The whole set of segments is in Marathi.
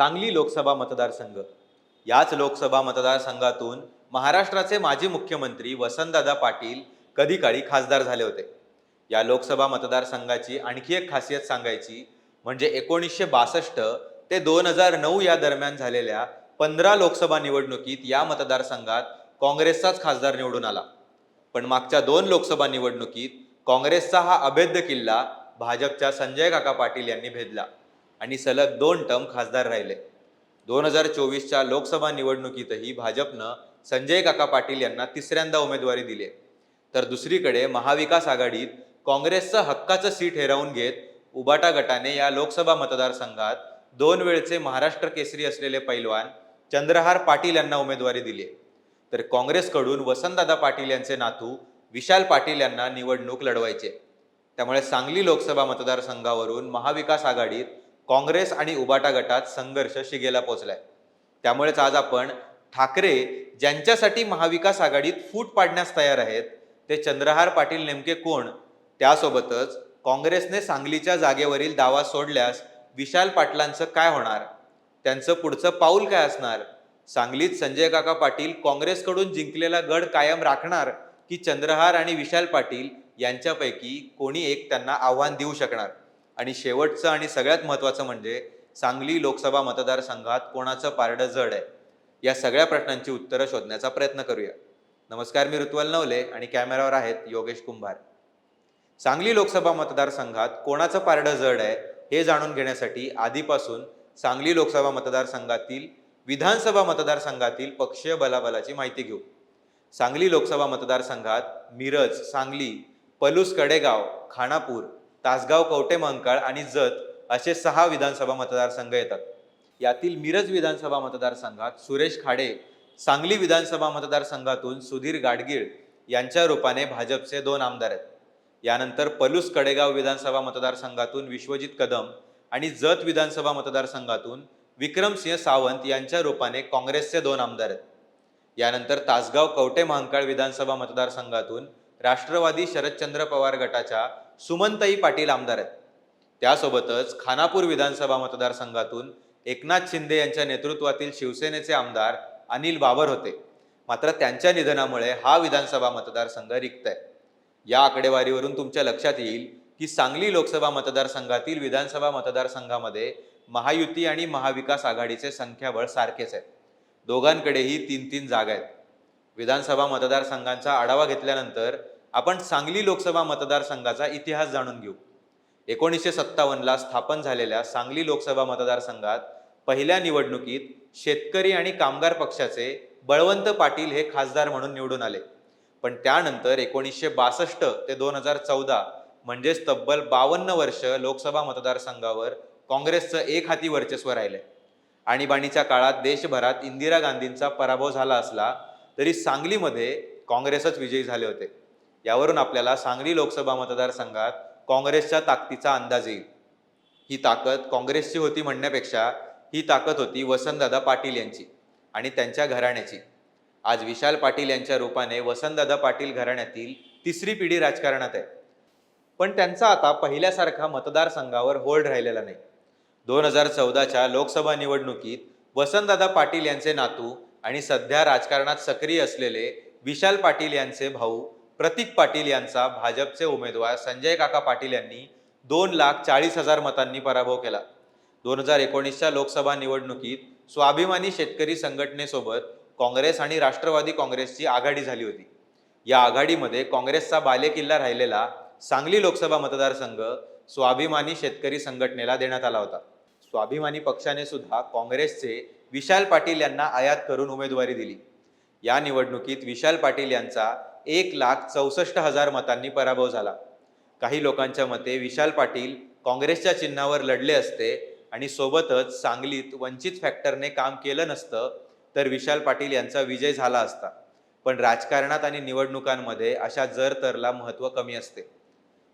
सांगली लोकसभा मतदारसंघ. याच लोकसभा मतदारसंघातून महाराष्ट्राचे माजी मुख्यमंत्री वसंतदादा पाटील कधी काळी खासदार झाले होते. या लोकसभा मतदारसंघाची आणखी एक खासियत सांगायची म्हणजे एकोणीसशे बासष्ट ते दोन हजार नऊ या दरम्यान झालेल्या पंधरा लोकसभा निवडणुकीत या मतदारसंघात काँग्रेसचाच खासदार निवडून आला. पण मागच्या दोन लोकसभा निवडणुकीत काँग्रेसचा हा अभेद्य किल्ला भाजपच्या संजय काका पाटील यांनी भेदला. आणि सलग दोन टर्म खासदार राहिले. दोन हजार चोवीसच्या लोकसभा निवडणुकीतही भाजपनं संजय काका पाटील यांना तिसऱ्यांदा उमेदवारी दिली तर दुसरीकडे महाविकास आघाडीत काँग्रेसचं हक्काचं सीट हेरावून घेत उबाटा गटाने या लोकसभा मतदारसंघात दोन वेळचे महाराष्ट्र केसरी असलेले पैलवान चंद्रहार पाटील यांना उमेदवारी दिली तर काँग्रेसकडून वसंतदादा पाटील यांचे नातू विशाल पाटील यांना निवडणूक लढवायचे त्यामुळे सांगली लोकसभा मतदारसंघावरून महाविकास आघाडीत काँग्रेस आणि उबाटा गटात संघर्ष शिगेला पोहोचलाय त्यामुळेच आज आपण ठाकरे ज्यांच्यासाठी महाविकास आघाडीत फूट पाडण्यास तयार आहेत ते चंद्रहार पाटील नेमके कोण? त्यासोबतच काँग्रेसने सांगलीच्या जागेवरील दावा सोडल्यास विशाल पाटलांचं काय होणार? त्यांचं पुढचं पाऊल काय असणार? सांगलीत संजय काका पाटील काँग्रेसकडून जिंकलेला गड कायम राखणार की चंद्रहार आणि विशाल पाटील यांच्यापैकी कोणी एक त्यांना आव्हान देऊ शकणार? आणि शेवटचं आणि सगळ्यात महत्त्वाचं म्हणजे सांगली लोकसभा मतदारसंघात कोणाचं पारडं जड आहे? या सगळ्या प्रश्नांची उत्तरं शोधण्याचा प्रयत्न करूया. नमस्कार मी ऋतुवल नवले आणि कॅमेरावर आहेत योगेश कुंभार. सांगली लोकसभा मतदारसंघात कोणाचं पारडं जड आहे हे जाणून घेण्यासाठी आधीपासून सांगली लोकसभा मतदारसंघातील विधानसभा मतदारसंघातील पक्षीय बलाबलाची माहिती घेऊ. सांगली लोकसभा मतदारसंघात मिरज सांगली पलूस कडेगाव खानापूर तासगाव कवटे मंकाळ आणि जत असे सहा विधानसभा मतदारसंघ येतात. यातील मिरज विधानसभा मतदारसंघात सुरेश खाडे सांगली विधानसभा मतदारसंघातून सुधीर गाडगीळ यांच्या रूपाने भाजपचे दोन आमदार आहेत. यानंतर पलूस कडेगाव विधानसभा मतदारसंघातून विश्वजित कदम आणि जत विधानसभा मतदारसंघातून विक्रमसिंह सावंत यांच्या रूपाने काँग्रेसचे दोन आमदार आहेत. यानंतर तासगाव कवटे महांकाळ विधानसभा मतदारसंघातून राष्ट्रवादी शरदचंद्र पवार गटाच्या सुमनताई पाटील आमदार आहेत. त्यासोबतच खानापूर विधानसभा मतदारसंघातून एकनाथ शिंदे यांच्या नेतृत्वातील शिवसेनेचे आमदार अनिल बाबर होते. मात्र त्यांच्या निधनामुळे हा विधानसभा मतदारसंघ रिक्त आहे. या आकडेवारीवरून तुमच्या लक्षात येईल की सांगली लोकसभा मतदारसंघातील विधानसभा मतदारसंघामध्ये महायुती आणि महाविकास आघाडीचे संख्याबळ सारखेच आहे. दोघांकडेही तीन तीन जागा आहेत. विधानसभा मतदारसंघांचा आढावा घेतल्यानंतर आपण सांगली लोकसभा मतदारसंघाचा इतिहास जाणून घेऊ. एकोणीसशे सत्तावन्नला स्थापन झालेल्या सांगली लोकसभा मतदारसंघात पहिल्या निवडणुकीत शेतकरी आणि कामगार पक्षाचे बळवंत पाटील हे खासदार म्हणून निवडून आले. पण त्यानंतर एकोणीसशे बासष्ट ते दोन हजार चौदा म्हणजेच तब्बल बावन्न वर्ष लोकसभा मतदारसंघावर काँग्रेसचं एक हाती वर्चस्व राहिले. आणीबाणीच्या काळात देशभरात इंदिरा गांधींचा पराभव झाला असला तरी सांगलीमध्ये काँग्रेसच विजयी झाले होते. यावरून आपल्याला सांगली लोकसभा मतदारसंघात काँग्रेसच्या ताकदीचा अंदाज येईल. ही ताकद काँग्रेसची होती म्हणण्यापेक्षा ही ताकद होती वसंतदादा पाटील यांची आणि त्यांच्या घराण्याची. आज विशाल पाटील यांच्या रूपाने वसंतदादा पाटील घराण्यातील तिसरी पिढी राजकारणात आहे. पण त्यांचा आता पहिल्यासारखा मतदारसंघावर होल्ड राहिलेला नाही. दोन हजार चौदाच्या लोकसभा निवडणुकीत वसंतदादा पाटील यांचे नातू आणि सध्या राजकारणात सक्रिय असलेले विशाल पाटील यांचे भाऊ प्रतीक पाटील यांचा भाजपचे उमेदवार संजय काका पाटील यांनी दोन लाख चाळीस हजार मतांनी पराभव केला. दोन हजार एकोणीसच्या लोकसभा निवडणुकीत स्वाभिमानी शेतकरी संघटनेसोबत काँग्रेस आणि राष्ट्रवादी काँग्रेसची आघाडी झाली होती. या आघाडीमध्ये काँग्रेसचा बालेकिल्ला राहिलेला सांगली लोकसभा मतदारसंघ स्वाभिमानी शेतकरी संघटनेला देण्यात आला होता. स्वाभिमानी पक्षाने सुद्धा काँग्रेसचे विशाल पाटील यांना आयात करून उमेदवारी दिली. या निवडणुकीत विशाल पाटील यांचा एक लाख चौसष्ट हजार मतांनी पराभव झाला. काही लोकांच्या मते विशाल पाटील काँग्रेसच्या चिन्हावर लढले असते आणि सोबतच सांगलीत वंचित फॅक्टरने काम केलं नसतं तर विशाल पाटील यांचा विजय झाला असता. पण राजकारणात आणि निवडणुकांमध्ये अशा जर तरला महत्त्व कमी असते.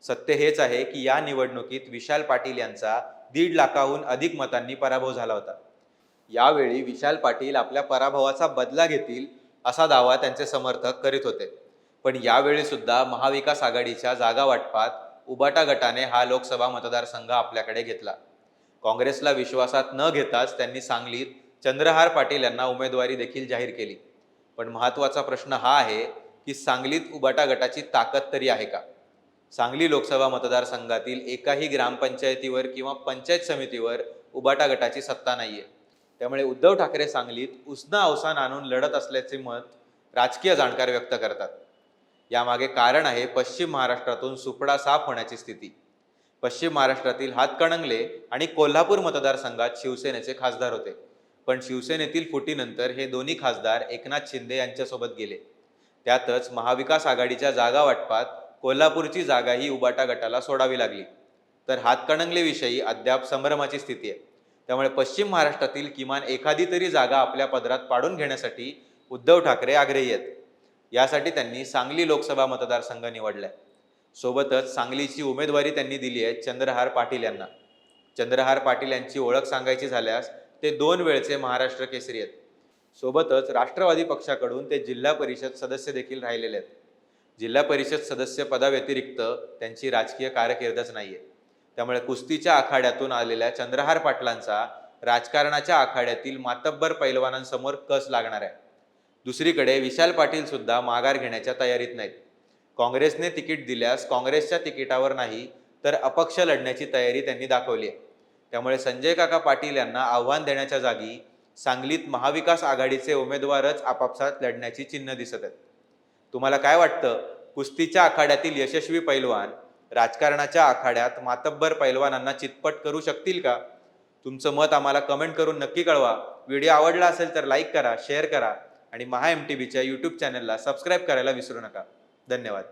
सत्य हेच आहे की या निवडणुकीत विशाल पाटील यांचा दीड लाखाहून अधिक मतांनी पराभव झाला होता. यावेळी विशाल पाटील आपल्या पराभवाचा बदला घेतील असा दावा त्यांचे समर्थक करीत होते. पण यावेळी सुद्धा महाविकास आघाडीच्या जागा वाटपात उबाटा गटाने हा लोकसभा मतदारसंघ आपल्याकडे घेतला. काँग्रेसला विश्वासात न घेताच त्यांनी सांगलीत चंद्रहार पाटील यांना उमेदवारी देखील जाहीर केली. पण महत्त्वाचा प्रश्न हा आहे की सांगलीत उबाटा गटाची ताकद तरी आहे का? सांगली लोकसभा मतदारसंघातील एकाही ग्रामपंचायतीवर किंवा पंचायत समितीवर उबाटा गटाची सत्ता नाहीये. त्यामुळे उद्धव ठाकरे सांगलीत उष्ण अवसान आणून लढत असल्याचे मत राजकीय जाणकार व्यक्त करतात. यामागे कारण आहे पश्चिम महाराष्ट्रातून सुपडा साफ होण्याची स्थिती. पश्चिम महाराष्ट्रातील हातकणंगले आणि कोल्हापूर मतदारसंघात शिवसेनेचे खासदार होते. पण शिवसेनेतील फुटीनंतर हे दोन्ही खासदार एकनाथ शिंदे यांच्यासोबत गेले. त्यातच महाविकास आघाडीच्या जागा वाटपात कोल्हापूरची जागा ही उबाटा गटाला सोडावी लागली. तर हातकणंगलेविषयी अद्याप संभ्रमाची स्थिती आहे. त्यामुळे पश्चिम महाराष्ट्रातील किमान एखादी तरी जागा आपल्या पदरात पाडून घेण्यासाठी उद्धव ठाकरे आग्रही आहेत. यासाठी त्यांनी सांगली लोकसभा मतदारसंघ निवडलाय. सोबतच सांगलीची उमेदवारी त्यांनी दिली आहे चंद्रहार पाटील यांना. चंद्रहार पाटील यांची ओळख सांगायची झाल्यास ते दोन वेळचे महाराष्ट्र केसरी आहेत. सोबतच राष्ट्रवादी पक्षाकडून ते जिल्हा परिषद सदस्य देखील राहिलेले आहेत. जिल्हा परिषद सदस्य पदाव्यतिरिक्त त्यांची राजकीय कारकीर्दच आहे त्यामुळे कुस्तीच्या आखाड्यातून आलेल्या चंद्रहार पाटलांचा राजकारणाच्या आखाड्यातील मातब्बर पैलवानांसमोर कस लागणार आहे? दुसरीकडे विशाल पाटील सुद्धा माघार घेण्याच्या तयारीत नाहीत. काँग्रेसने तिकीट दिल्यास काँग्रेसच्या तिकिटावर नाही तर अपक्ष लढण्याची तयारी त्यांनी दाखवली आहे. त्यामुळे संजय काका पाटील यांना आव्हान देण्याच्या जागी सांगलीत महाविकास आघाडीचे उमेदवारच आपापसात लढण्याची चिन्ह दिसत आहेत. तुम्हाला काय वाटतं? कुस्तीच्या आखाड्यातील यशस्वी पैलवान राजकारणाच्या आखाड्यात मातब्बर पैलवानांना चितपट करू शकतील का? तुमचं मत आम्हाला कमेंट करून नक्की कळवा. व्हिडिओ आवडला असेल तर लाईक करा शेअर करा. आणि महा एम टी बीच्या यूट्यूब चॅनलला सबस्क्राईब करायला विसरू नका. धन्यवाद.